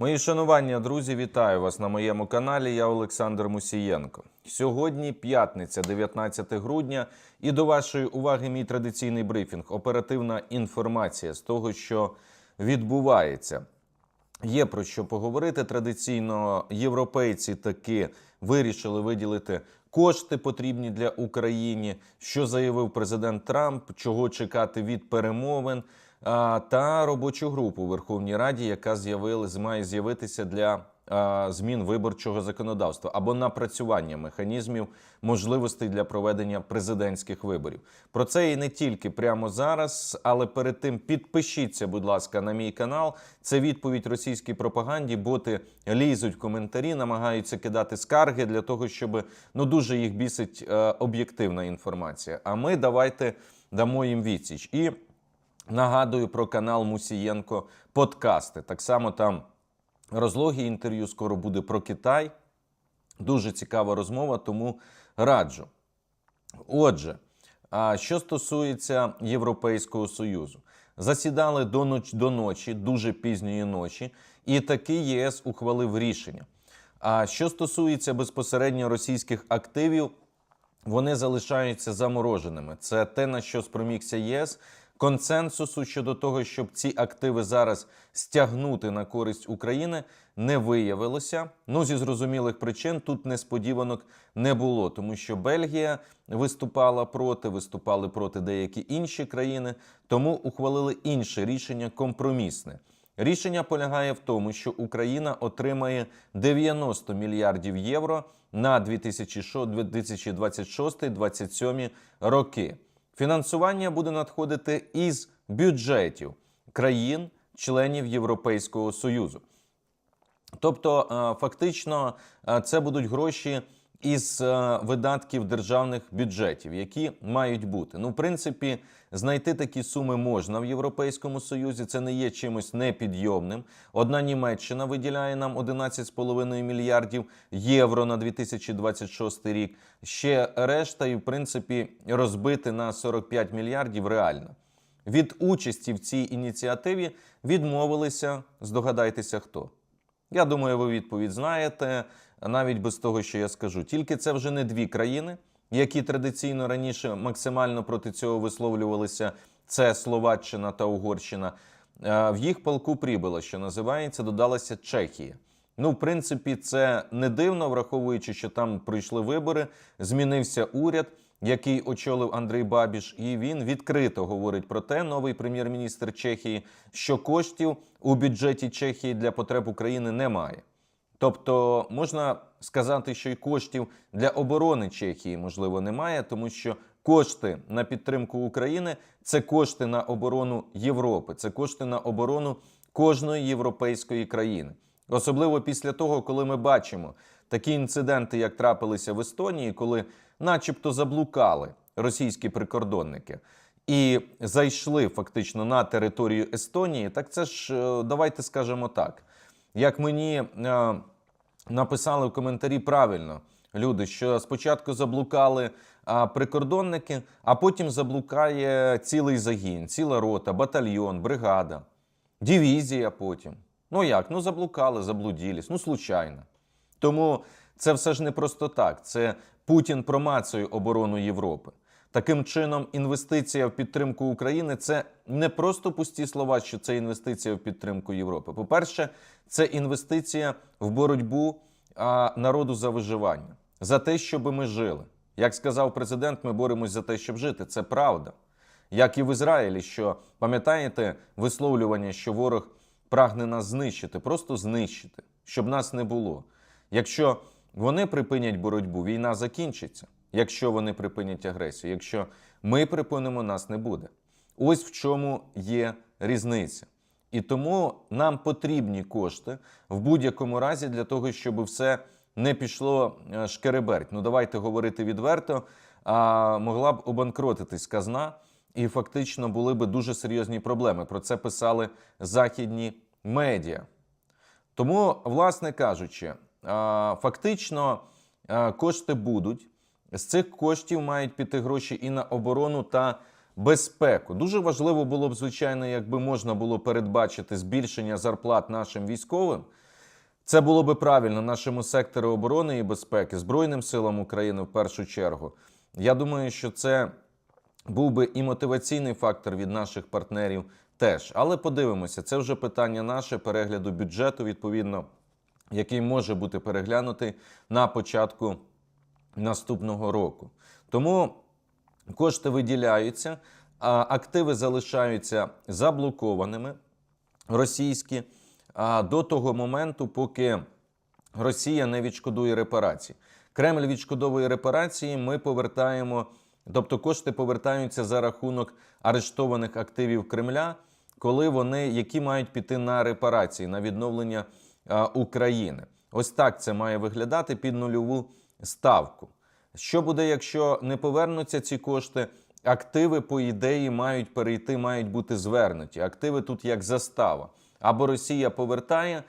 Мої шанування, друзі, вітаю вас на моєму каналі. Я Олександр Мусієнко. Сьогодні п'ятниця, 19 грудня, і до вашої уваги мій традиційний брифінг. Оперативна інформація з того, що відбувається. Є про що поговорити. Традиційно європейці таки вирішили виділити кошти потрібні для України. Що заявив президент Трамп, чого чекати від перемовин, та робочу групу у Верховній Раді, яка з'явилась, має з'явитися для змін виборчого законодавства або напрацювання механізмів можливостей для проведення президентських виборів. Про це і не тільки прямо зараз, але перед тим підпишіться, будь ласка, на мій канал. Це відповідь російській пропаганді. Боти лізуть в коментарі, намагаються кидати скарги для того, щоб ну дуже їх бісить е, об'єктивна інформація. А ми давайте дамо їм відсіч. І нагадую про канал Мусієнко подкасти. Так само там розлоги інтерв'ю скоро буде про Китай. Дуже цікава розмова, тому раджу. Отже, а що стосується Європейського Союзу, засідали до ночі, до ночі, дуже пізньої ночі, і таки ЄС ухвалив рішення. А що стосується безпосередньо російських активів, вони залишаються замороженими. Це те, на що спромігся ЄС. Консенсусу щодо того, щоб ці активи зараз стягнути на користь України, не виявилося. Ну зі зрозумілих причин тут несподіванок не було, тому що Бельгія виступала проти, виступали проти деякі інші країни, тому ухвалили інше рішення компромісне. Рішення полягає в тому, що Україна отримає 90 мільярдів євро на 2026-2027 роки. Фінансування буде надходити із бюджетів країн-членів Європейського Союзу. Тобто, е, фактично, е, це будуть гроші із е, видатків державних бюджетів, які мають бути. Ну, в принципі, знайти такі суми можна в Європейському Союзі. Це не є чимось непідйомним. Одна Німеччина виділяє нам 11,5 мільярдів євро на 2026 рік. Ще решта, і в принципі, розбити на 45 мільярдів реально. Від участі в цій ініціативі відмовилися. Здогадайтеся, хто. Я думаю, ви відповідь знаєте, навіть без того, що я скажу. Тільки це вже не дві країни, які традиційно раніше максимально проти цього висловлювалися. Це Словаччина та Угорщина. Е, В їх полку прибило, що називається, додалася Чехія. Ну, в принципі, це не дивно, враховуючи, що там пройшли вибори, змінився уряд, який очолив Андрій Бабіш, і він відкрито говорить про те, новий прем'єр-міністр Чехії, що коштів у бюджеті Чехії для потреб України немає. Тобто можна сказати, що й коштів для оборони Чехії можливо немає, тому що кошти на підтримку України це кошти на оборону Європи, це кошти на оборону кожної європейської країни. Особливо після того, коли ми бачимо такі інциденти, як трапилися в Естонії, коли, начебто, заблукали російські прикордонники і зайшли фактично на територію Естонії, так це ж е, давайте скажемо так. Як мені е, написали в коментарі правильно люди, що спочатку заблукали а, прикордонники, а потім заблукає цілий загін, ціла рота, батальйон, бригада, дивізія потім. Ну як? Ну заблукали, заблуділись, ну случайно. Тому це все ж не просто так. Це Путін промацує оборону Європи. Таким чином, інвестиція в підтримку України це не просто пусті слова, що це інвестиція в підтримку Європи. По-перше, це інвестиція в боротьбу а, народу за виживання, за те, щоб ми жили. Як сказав президент, ми боремось за те, щоб жити. Це правда. Як і в Ізраїлі, що пам'ятаєте висловлювання, що ворог прагне нас знищити, просто знищити, щоб нас не було. Якщо вони припинять боротьбу, війна закінчиться. Якщо вони припинять агресію, якщо ми припинимо, нас не буде. Ось в чому є різниця. І тому нам потрібні кошти в будь-якому разі для того, щоб все не пішло е, шкереберть. Ну давайте говорити відверто. А могла б обанкротитись казна, і фактично були б дуже серйозні проблеми. Про це писали західні медіа. Тому, власне кажучи, фактично кошти будуть. З цих коштів мають піти гроші і на оборону та безпеку. Дуже важливо було б, звичайно, якби можна було передбачити збільшення зарплат нашим військовим. Це було би правильно нашому сектору оборони і безпеки, Збройним силам України в першу чергу. Я думаю, що це був би і мотиваційний фактор від наших партнерів теж. Але подивимося, це вже питання наше перегляду бюджету, відповідно, який може бути переглянутий на початку наступного року. Тому кошти виділяються, а активи залишаються заблокованими російські до того моменту, поки Росія не відшкодує репарації. Кремль відшкодовує репарації. Ми повертаємо, тобто кошти повертаються за рахунок арештованих активів Кремля, коли вони які мають піти на репарації, на відновлення а, України. Ось так це має виглядати під нульову ставку. Що буде, якщо не повернуться ці кошти? Активи, по ідеї, мають перейти, мають бути звернуті. Активи тут як застава. Або Росія повертає,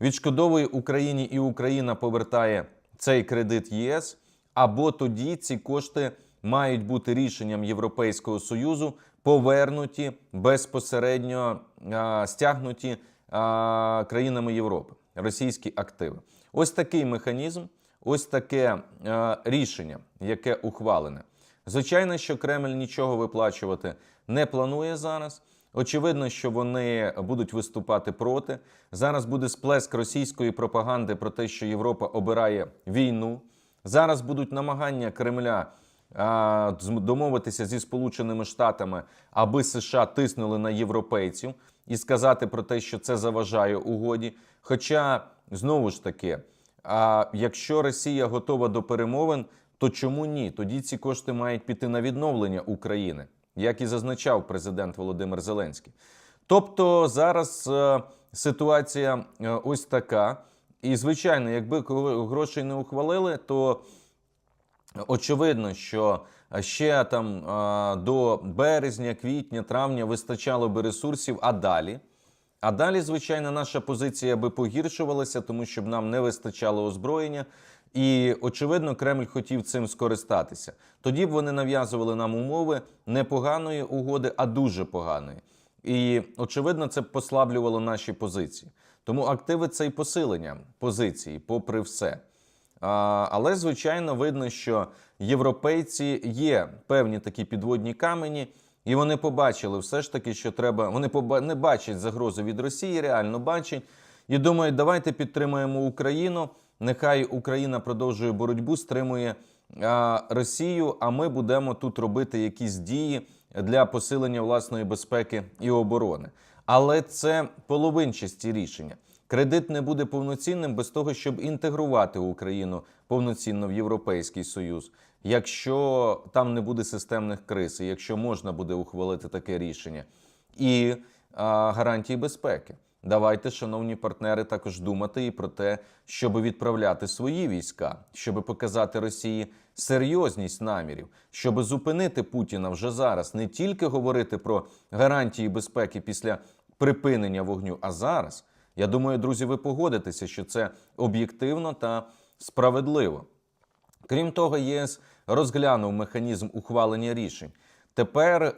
відшкодовує Україні, і Україна повертає цей кредит ЄС, або тоді ці кошти мають бути рішенням Європейського Союзу повернуті безпосередньо а, стягнуті а, країнами Європи, російські активи. Ось такий механізм, ось таке а, рішення, яке ухвалене. Звичайно, що Кремль нічого виплачувати не планує зараз. Очевидно, що вони будуть виступати проти. Зараз буде сплеск російської пропаганди про те, що Європа обирає війну. Зараз будуть намагання Кремля а, домовитися зі Сполученими Штатами, аби США тиснули на європейців і сказати про те, що це заважає угоді. Хоча знову ж таки, а якщо Росія готова до перемовин, то чому ні? Тоді ці кошти мають піти на відновлення України, як і зазначав президент Володимир Зеленський. Тобто зараз е, ситуація е, ось така. І звичайно, якби грошей не ухвалили, то очевидно, що ще там е, до березня, квітня, травня вистачало би ресурсів, а далі. А далі, звичайно, наша позиція би погіршувалася, тому що б нам не вистачало озброєння. І очевидно, Кремль хотів цим скористатися. Тоді б вони нав'язували нам умови не поганої угоди, а дуже поганої. І очевидно, це б послаблювало наші позиції. Тому активи це і посилення позиції, попри все. А, але звичайно видно, що європейці є певні такі підводні камені, і вони побачили все ж таки, що треба. Вони поба- не бачать загрозу від Росії, реально бачать, і думають, давайте підтримаємо Україну. Нехай Україна продовжує боротьбу, стримує а, Росію. А ми будемо тут робити якісь дії для посилення власної безпеки і оборони. Але це половинчасті рішення. Кредит не буде повноцінним без того, щоб інтегрувати Україну повноцінно в Європейський Союз, якщо там не буде системних криз, і якщо можна буде ухвалити таке рішення, і а, гарантії безпеки. Давайте, шановні партнери, також думати і про те, щоб відправляти свої війська, щоб показати Росії серйозність намірів, щоб зупинити Путіна вже зараз, не тільки говорити про гарантії безпеки після припинення вогню, а зараз. Я думаю, друзі, ви погодитеся, що це об'єктивно та справедливо. Крім того, ЄС розглянув механізм ухвалення рішень. Тепер е,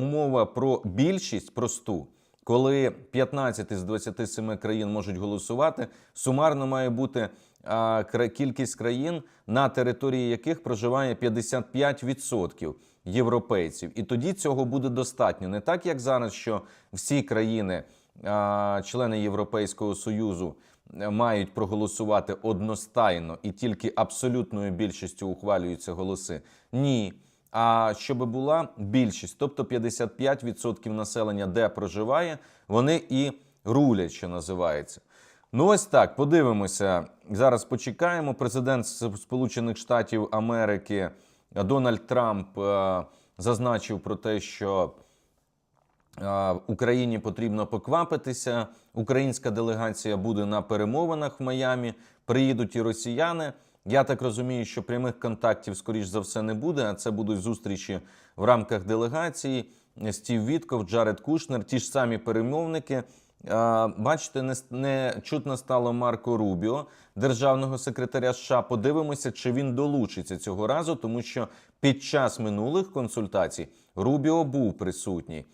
умова про більшість просту, коли 15 з 27 країн можуть голосувати, сумарно має бути е, кількість країн, на території яких проживає 55% європейців. І тоді цього буде достатньо. Не так, як зараз, що всі країни, члени Європейського Союзу, е, мають проголосувати одностайно і тільки абсолютною більшістю ухвалюються голоси. Ні. А щоб була більшість, тобто 55% населення, де проживає, вони і рулять, що називається. Ну, ось так, подивимося. Зараз почекаємо. Президент Сполучених Штатів Америки Дональд Трамп е, зазначив про те, що Україні потрібно поквапитися. Українська делегація буде на перемовинах в Майамі. Приїдуть і росіяни. Я так розумію, що прямих контактів, скоріш за все, не буде. А це будуть зустрічі в рамках делегації. Стів Вітков, Джаред Кушнер, ті ж самі перемовники. Бачите, не, не чутно стало Марко Рубіо, державного секретаря США. Подивимося, чи він долучиться цього разу, тому що під час минулих консультацій Рубіо був присутній.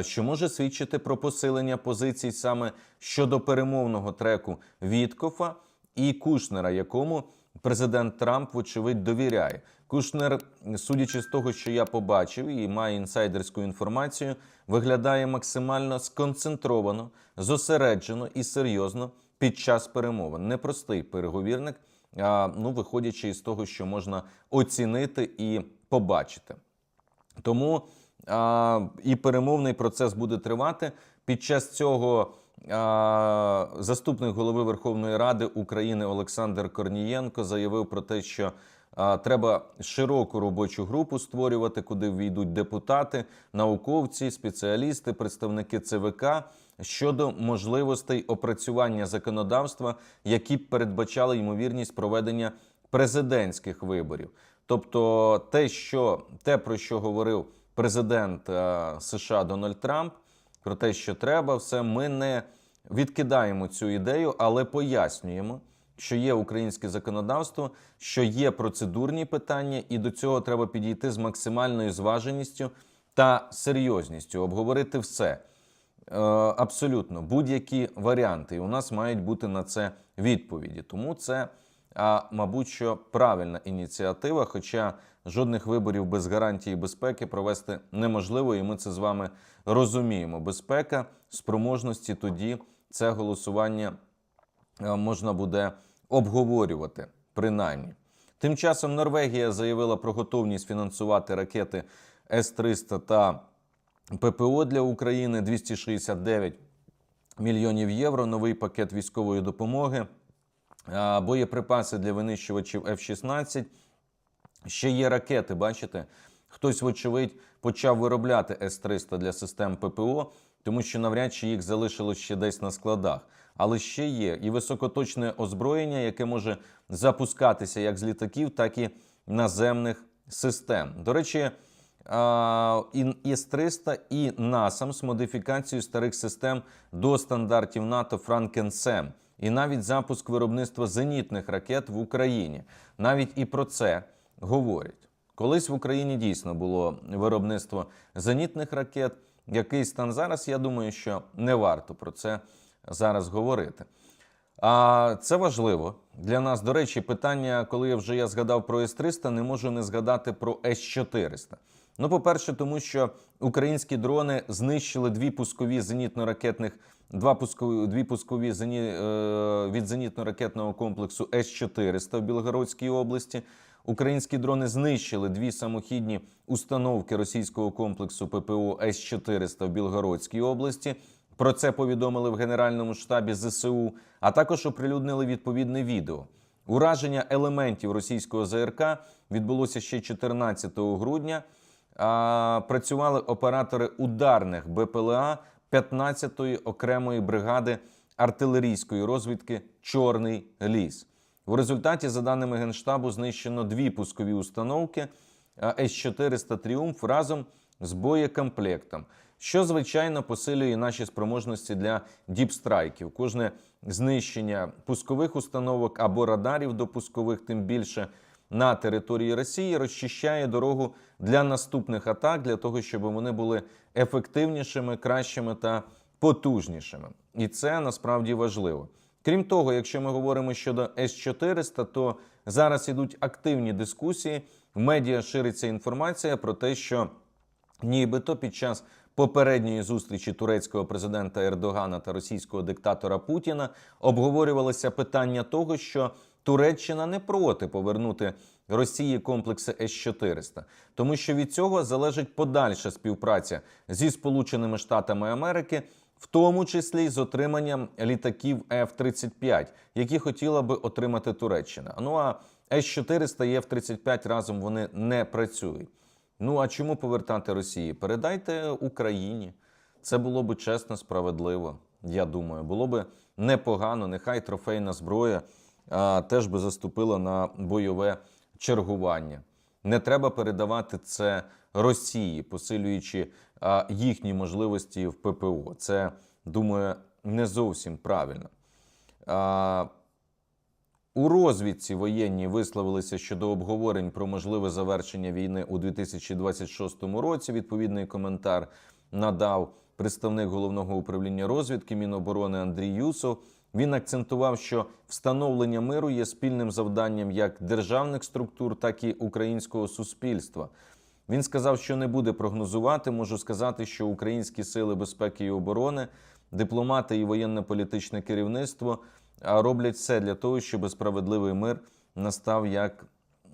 Що може свідчити про посилення позицій саме щодо перемовного треку Віткофа і Кушнера, якому президент Трамп, вочевидь, довіряє. Кушнер, судячи з того, що я побачив і має інсайдерську інформацію, виглядає максимально сконцентровано, зосереджено і серйозно під час перемовин. Непростий переговірник, а, ну, виходячи із того, що можна оцінити і побачити. Тому а, і перемовний процес буде тривати. Під час цього а, заступник голови Верховної Ради України Олександр Корнієнко заявив про те, що а, треба широку робочу групу створювати, куди війдуть депутати, науковці, спеціалісти, представники ЦВК щодо можливостей опрацювання законодавства, які б передбачали ймовірність проведення президентських виборів. Тобто, те, що те, про що говорив президент е, США Дональд Трамп, про те, що треба, все ми не відкидаємо цю ідею, але пояснюємо, що є українське законодавство, що є процедурні питання, і до цього треба підійти з максимальною зваженістю та серйозністю, обговорити все. Е, Абсолютно будь-які варіанти, і у нас мають бути на це відповіді. Тому це, а, мабуть, що правильна ініціатива. Хоча жодних виборів без гарантії безпеки провести неможливо, і ми це з вами розуміємо. Безпека спроможності тоді це голосування е, можна буде обговорювати принаймні. Тим часом Норвегія заявила про готовність фінансувати ракети С-300 та ППО для України 269 мільйонів євро. Новий пакет військової допомоги, боєприпаси для винищувачів F-16. Ще є ракети. Бачите, хтось, вочевидь, почав виробляти С-300 для систем ППО, тому що навряд чи їх залишилось ще десь на складах. Але ще є і високоточне озброєння, яке може запускатися як з літаків, так і наземних систем. До речі, а, і Іс-300 і НАСАМ з модифікацією старих систем до стандартів НАТО Франкенсем. І навіть запуск виробництва зенітних ракет в Україні. Навіть і про це говорять. Колись в Україні дійсно було виробництво зенітних ракет. Який стан зараз? Я думаю, що не варто про це зараз говорити. А це важливо для нас. До речі, питання, коли я вже я згадав про С-300, не можу не згадати про С-400. Ну, по-перше, тому що українські дрони знищили дві пускові зенітно-ракетних, два пускові, дві пускові зені, е, від зенітно-ракетного комплексу С-400 в Білгородській області. Українські дрони знищили дві самохідні установки російського комплексу ППО С-400 в Білгородській області. Про це повідомили в Генеральному штабі ЗСУ, а також оприлюднили відповідне відео. Ураження елементів російського ЗРК відбулося ще 14 грудня. А, працювали оператори ударних БПЛА 15-ї окремої бригади артилерійської розвідки Чорний ліс. В результаті, за даними Генштабу, знищено дві пускові установки С-400 Тріумф разом з боєкомплектом, що звичайно посилює наші спроможності для діпстрайків. Кожне знищення пускових установок або радарів до пускових, тим більше на території Росії, розчищає дорогу для наступних атак, для того, щоб вони були ефективнішими, кращими та потужнішими. І це насправді важливо. Крім того, якщо ми говоримо щодо С-400, то зараз ідуть активні дискусії. В медіа шириться інформація про те, що нібито під час попередньої зустрічі турецького президента Ердогана та російського диктатора Путіна обговорювалося питання того, що Туреччина не проти повернути Росії комплекси С-400, тому що від цього залежить подальша співпраця зі Сполученими Штатами Америки, в тому числі з отриманням літаків F-35, які хотіла би отримати Туреччина. Ну а С-400 і F-35 разом вони не працюють. Ну а чому повертати Росії? Передайте Україні. Це було би чесно, справедливо. Я думаю, було би непогано. Нехай трофейна зброя теж би заступила на бойове чергування. Не треба передавати це Росії, посилюючи їхні можливості в ППО. Це думаю не зовсім правильно. У розвідці воєнні висловилися щодо обговорень про можливе завершення війни у 2026 році. Відповідний коментар надав представник головного управління розвідки Міноборони Андрій Юсов. Він акцентував, що встановлення миру є спільним завданням як державних структур, так і українського суспільства. Він сказав, що не буде прогнозувати. Можу сказати, що українські сили безпеки і оборони, дипломати і воєнно-політичне керівництво роблять все для того, щоб справедливий мир настав як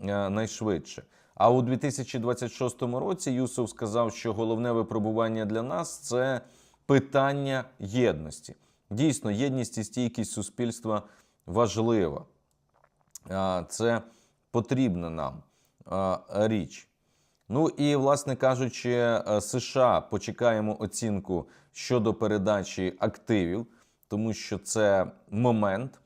е, найшвидше. А у 2026 році Юсов сказав, що головне випробування для нас це питання єдності. Дійсно, єдність і стійкість суспільства важлива. Це потрібна нам річ. Ну і, власне кажучи, е, США почекаємо оцінку щодо передачі активів, тому що це момент.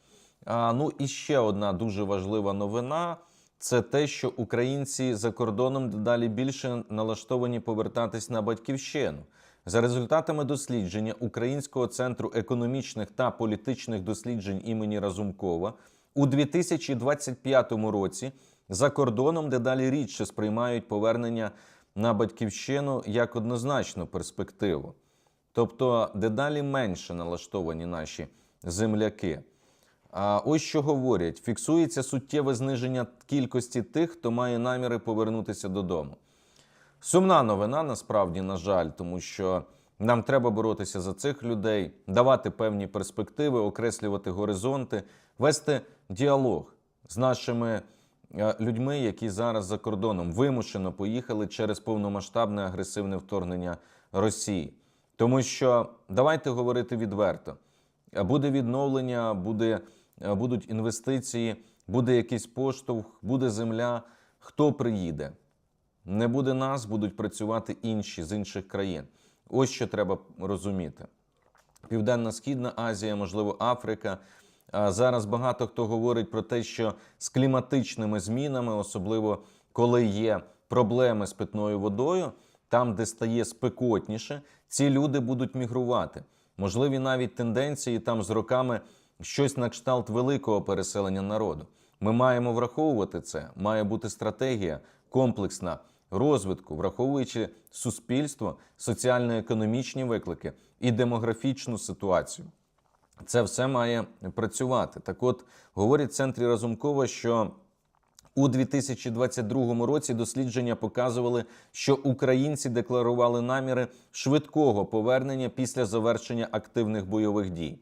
Ну і ще одна дуже важлива новина це те, що українці за кордоном дедалі більше налаштовані повертатись на батьківщину. За результатами дослідження Українського центру економічних та політичних досліджень імені Разумкова у 2025 році за кордоном дедалі рідше сприймають повернення на батьківщину як однозначну перспективу. Тобто дедалі менше налаштовані наші земляки. А ось що говорять: фіксується суттєве зниження кількості тих, хто має наміри повернутися додому. Сумна новина, насправді, на жаль, тому що нам треба боротися за цих людей, давати певні перспективи, окреслювати горизонти, вести діалог з нашими е, людьми, які зараз за кордоном вимушено поїхали через повномасштабне агресивне вторгнення Росії. Тому що давайте говорити відверто: буде відновлення, буде, е, будуть інвестиції, буде якийсь поштовх, буде земля. Хто приїде? Не буде нас, будуть працювати інші з інших країн. Ось що треба розуміти. Південно-Східна Азія, можливо, Африка. Зараз багато хто говорить про те, що з кліматичними змінами, особливо коли є проблеми з питною водою, там, де стає спекотніше, ці люди будуть мігрувати. Можливі навіть тенденції там з роками щось на кшталт великого переселення народу. Ми маємо враховувати це. Має бути стратегія комплексна розвитку, враховуючи суспільство, соціально-економічні виклики і демографічну ситуацію. Це все має працювати. Так, от говорять в центрі Разумкова, що у 2022 році дослідження показували, що українці декларували наміри швидкого повернення після завершення активних бойових дій.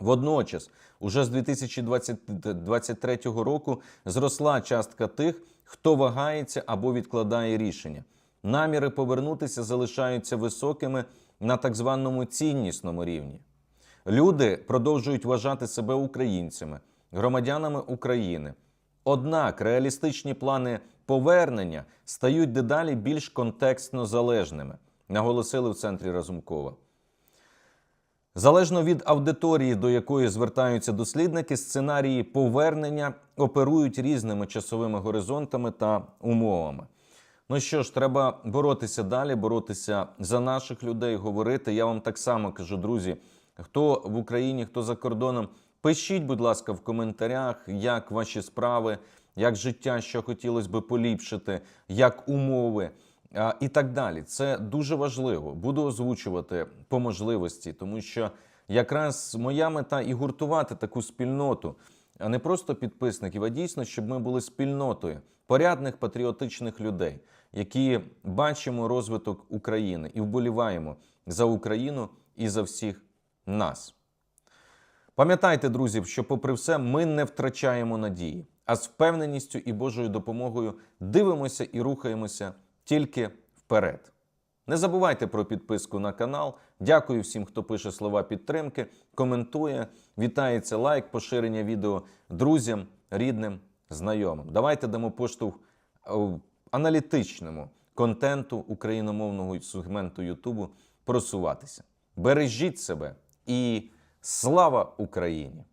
Водночас, уже з 2023 року зросла частка тих, хто вагається або відкладає рішення. Наміри повернутися залишаються високими на так званому ціннісному рівні. Люди продовжують вважати себе українцями, громадянами України. Однак реалістичні плани повернення стають дедалі більш контекстно залежними, наголосили в центрі Разумкова. Залежно від аудиторії, до якої звертаються дослідники, сценарії повернення оперують різними часовими горизонтами та умовами. Ну що ж, треба боротися далі, боротися за наших людей, говорити. Я вам так само кажу, друзі, хто в Україні, хто за кордоном, пишіть, будь ласка, в коментарях, як ваші справи, як життя, що хотілося би поліпшити, як умови. І так далі. Це дуже важливо. Буду озвучувати по можливості, тому що якраз моя мета і гуртувати таку спільноту, а не просто підписників, а дійсно, щоб ми були спільнотою порядних патріотичних людей, які бачимо розвиток України і вболіваємо за Україну і за всіх нас. Пам'ятайте, друзі, що, попри все, ми не втрачаємо надії, а з впевненістю і Божою допомогою дивимося і рухаємося тільки вперед. Не забувайте про підписку на канал. Дякую всім, хто пише слова підтримки, коментує, вітається лайк, поширення відео друзям, рідним, знайомим. Давайте дамо поштовх е, аналітичному контенту україномовного сегменту Ютубу просуватися. Бережіть себе і слава Україні!